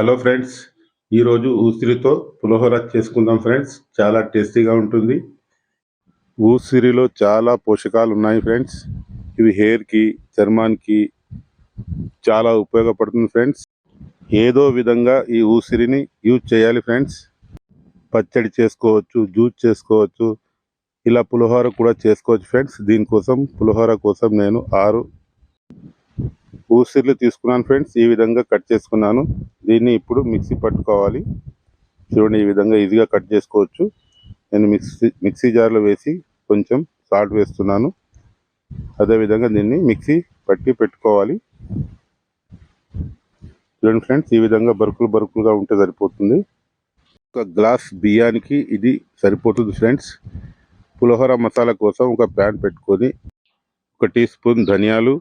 Hello friends ఈరోజు ఉసిరితో పులిహోర చేసుకుందాం friends. చాలా టేస్టీగా ఉంటుంది. ఊసిరిలో చాలా పోషకాలు ఉన్నాయి ఫ్రెండ్స్. ఇవి హెయిర్కి చర్మానికి చాలా ఉపయోగపడుతుంది ఫ్రెండ్స్. ఏదో విధంగా ఈ ఊసిరిని యూజ్ చేయాలి ఫ్రెండ్స్. పచ్చడి చేసుకోవచ్చు జ్యూస్ చేసుకోవచ్చు ఇలా పులిహోర కూడా చేసుకోవచ్చు ఫ్రెండ్స్. దీనికోసం పులిహోర కోసం నేను ఆరు ఊసిర్లు తీసుకున్నాను ఫ్రెండ్స్ ఈ విధంగా కట్ చేసుకున్నాను. దీన్ని ఇప్పుడు మిక్సీ పట్టుకోవాలి. చూడండి ఈ విధంగా ఈజీగా కట్ చేసుకోవచ్చు. నేను మిక్సీ మిక్సీ జార్లో వేసి కొంచెం సాల్ట్ వేస్తున్నాను. అదేవిధంగా దీన్ని మిక్సీ పట్టి పెట్టుకోవాలి. చూడండి ఫ్రెండ్స్ ఈ విధంగా బరుకులు బరుకులుగా ఉంటే సరిపోతుంది. ఒక గ్లాస్ బియ్యానికి ఇది సరిపోతుంది ఫ్రెండ్స్. పులిహోర మసాలా కోసం ఒక ప్యాన్ పెట్టుకొని ఒక టీ స్పూన్ ధనియాలు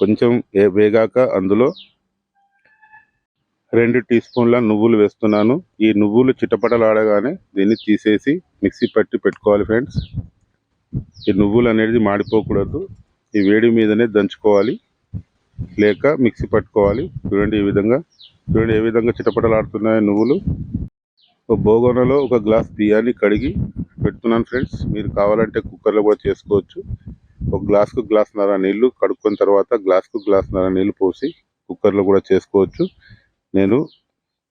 కొంచెం వేగాక అందులో రెండు టీ స్పూన్ల నువ్వులు వేస్తున్నాను. ఈ నువ్వులు చిటపటలాడగానే దీన్ని తీసేసి మిక్సీ పట్టి పెట్టుకోవాలి ఫ్రెండ్స్. ఈ నువ్వులు అనేది మాడిపోకూడదు. ఈ వేడి మీదనే దంచుకోవాలి. లేక మిక్సీ పట్టుకోవాలి. చూడండి ఈ విధంగా. చూడండి ఏ విధంగా చిటపటలాడుతున్నాయో నువ్వులు. ఒక బోగోనలో ఒక గ్లాస్ బియ్యాన్ని కడిగి పెడుతున్నాను ఫ్రెండ్స్. మీరు కావాలంటే కుక్కర్లో కూడా చేసుకోవచ్చు. ఒక గ్లాస్కు గ్లాస్ నర నీళ్ళు కడుక్కున్న తర్వాత గ్లాస్కు గ్లాస్ నర నీళ్ళు పోసి కుక్కర్లో కూడా చేసుకోవచ్చు. నేను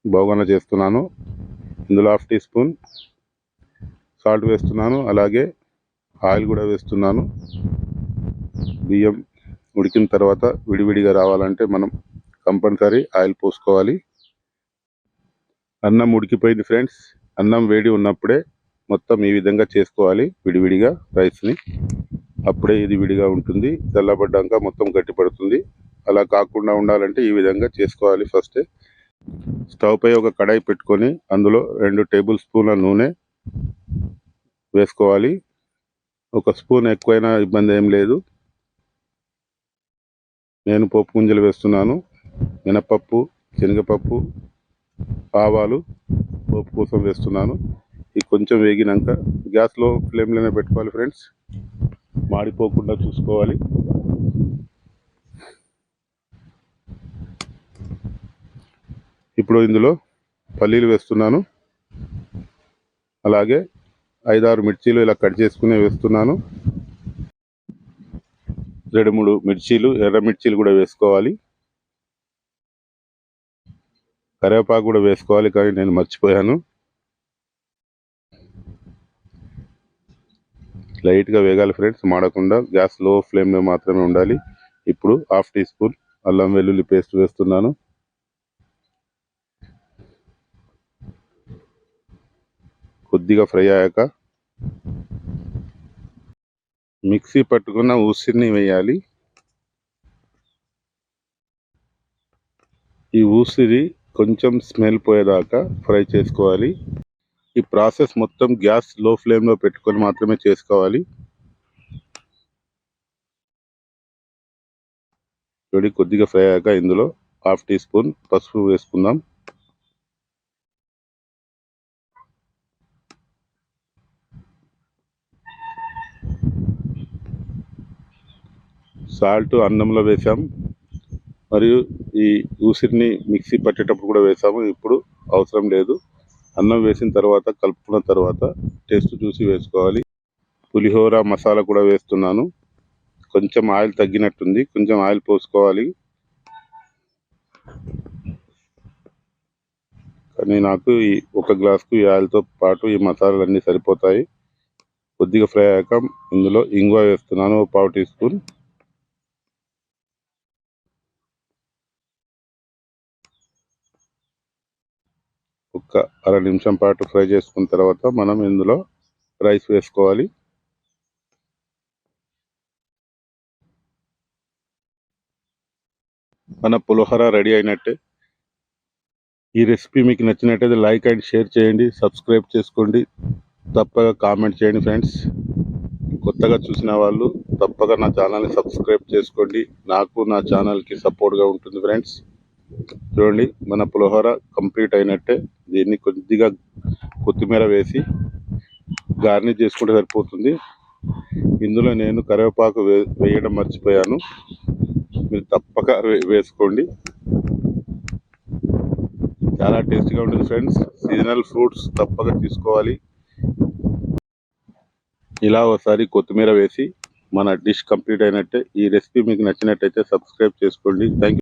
బోగన చేస్తున్నాను. ఇందులో హాఫ్ టీ స్పూన్ సాల్ట్ వేస్తున్నాను. అలాగే ఆయిల్ కూడా వేస్తున్నాను. బియ్యం ఉడికిన తర్వాత విడివిడిగా రావాలంటే మనం కంపల్సరీ ఆయిల్ పోసుకోవాలి. అన్నం ఉడికిపోయింది ఫ్రెండ్స్. అన్నం వేడి ఉన్నప్పుడే మొత్తం ఈ విధంగా చేసుకోవాలి విడివిడిగా రైస్ని. అప్పుడే ఇది విడిగా ఉంటుంది. చల్లబడ్డాక మొత్తం గట్టిపడుతుంది అలా కాకుండా ఉండాలంటే ఈ విధంగా చేసుకోవాలి ఫస్ట్. స్టవ్ పై ఒక కడాయి పెట్టుకొని అందులో రెండు టేబుల్ స్పూన్ల నూనె వేసుకోవాలి. ఒక స్పూన్ ఎక్కువైనా ఇబ్బంది ఏం లేదు. నేను పప్పు గుంజలు వేస్తున్నాను. మినపప్పు శనగపప్పు ఆవాలు పోపు కోసం వేస్తున్నాను. ఇది కొంచెం వేగినాక గ్యాస్లో ఫ్లేమ్లోనే పెట్టుకోవాలి ఫ్రెండ్స్. మాడిపోకుండా చూసుకోవాలి. ఇప్పుడు ఇందులో పల్లీలు వేస్తున్నాను. అలాగే ఐదారు మిర్చీలు ఇలా కట్ చేసుకుని వేస్తున్నాను. రెండు మూడు మిర్చీలు ఎర్ర మిర్చీలు కూడా వేసుకోవాలి. కరివేపాకు కూడా వేసుకోవాలి కానీ నేను మర్చిపోయాను. లైట్గా వేగాలి ఫ్రెండ్స్. మాడకుండా గ్యాస్లో ఫ్లేమ్లో మాత్రమే ఉండాలి. ఇప్పుడు హాఫ్ టీ స్పూన్ అల్లం వెల్లుల్లి పేస్ట్ వేస్తున్నాను. కొద్దిగా ఫ్రై అయ్యాక మిక్సీ పట్టుకున్న ఉసిరిని వేయాలి. ఈ ఉసిరి కొంచెం స్మెల్ పోయేదాకా ఫ్రై చేసుకోవాలి. ఈ ప్రాసెస్ మొత్తం గ్యాస్లో ఫ్లేమ్లో పెట్టుకొని మాత్రమే చేసుకోవాలి. చూడండి కొద్దిగా ఫ్రై అయ్యాక ఇందులో హాఫ్ టీ స్పూన్ పసుపు వేసుకుందాం. సాల్ట్ అన్నంలో వేసాం. మరియు ఈ ఊసిరిని మిక్సీ పట్టేటప్పుడు కూడా వేసాము. ఇప్పుడు అవసరం లేదు. అన్నం వేసిన తర్వాత కలుపుకున్న తర్వాత టేస్ట్ చూసి వేసుకోవాలి. పులిహోర మసాలా కూడా వేస్తున్నాను. కొంచెం ఆయిల్ తగ్గినట్టుంది. కొంచెం ఆయిల్ పోసుకోవాలి. కానీ నాకు ఈ ఒక గ్లాస్కు ఈ ఆయిల్తో పాటు ఈ మసాలాలు అన్నీ సరిపోతాయి. కొద్దిగా ఫ్రై అయ్యాక ఇందులో ఇంగువ వేస్తున్నాను ఒక పావు టీ స్పూన్. ఒక అర నిమిషం పాటు ఫ్రై చేసుకున్న తర్వాత మనం ఇందులో రైస్ వేసుకోవాలి. మన పులిహోర రెడీ అయినట్టే. ఈ రెసిపీ మీకు నచ్చినట్టయితే లైక్ అండ్ షేర్ చేయండి సబ్స్క్రైబ్ చేసుకోండి. తప్పగా కామెంట్ చేయండి ఫ్రెండ్స్. కొత్తగా చూసిన వాళ్ళు తప్పగా నా ఛానల్ని సబ్స్క్రైబ్ చేసుకోండి. నాకు నా ఛానల్కి సపోర్ట్గా ఉంటుంది ఫ్రెండ్స్. చూడండి మన పులిహోర కంప్లీట్ అయినట్టే దీన్ని కొద్దిగా కొత్తిమీర వేసి గార్నిష్ చేసుకుంటే సరిపోతుంది. ఇందులో నేను కరివేపాకు వే వేయడం మర్చిపోయాను. మీరు తప్పక వేసుకోండి. చాలా టేస్టీగా ఉంటుంది ఫ్రెండ్స్. సీజనల్ ఫ్రూట్స్ తప్పక తీసుకోవాలి. ఇలా ఒకసారి కొత్తిమీర వేసి మన డిష్ కంప్లీట్ అయినట్టే ఈ రెసిపీ మీకు నచ్చినట్టయితే సబ్స్క్రైబ్ చేసుకోండి. థ్యాంక్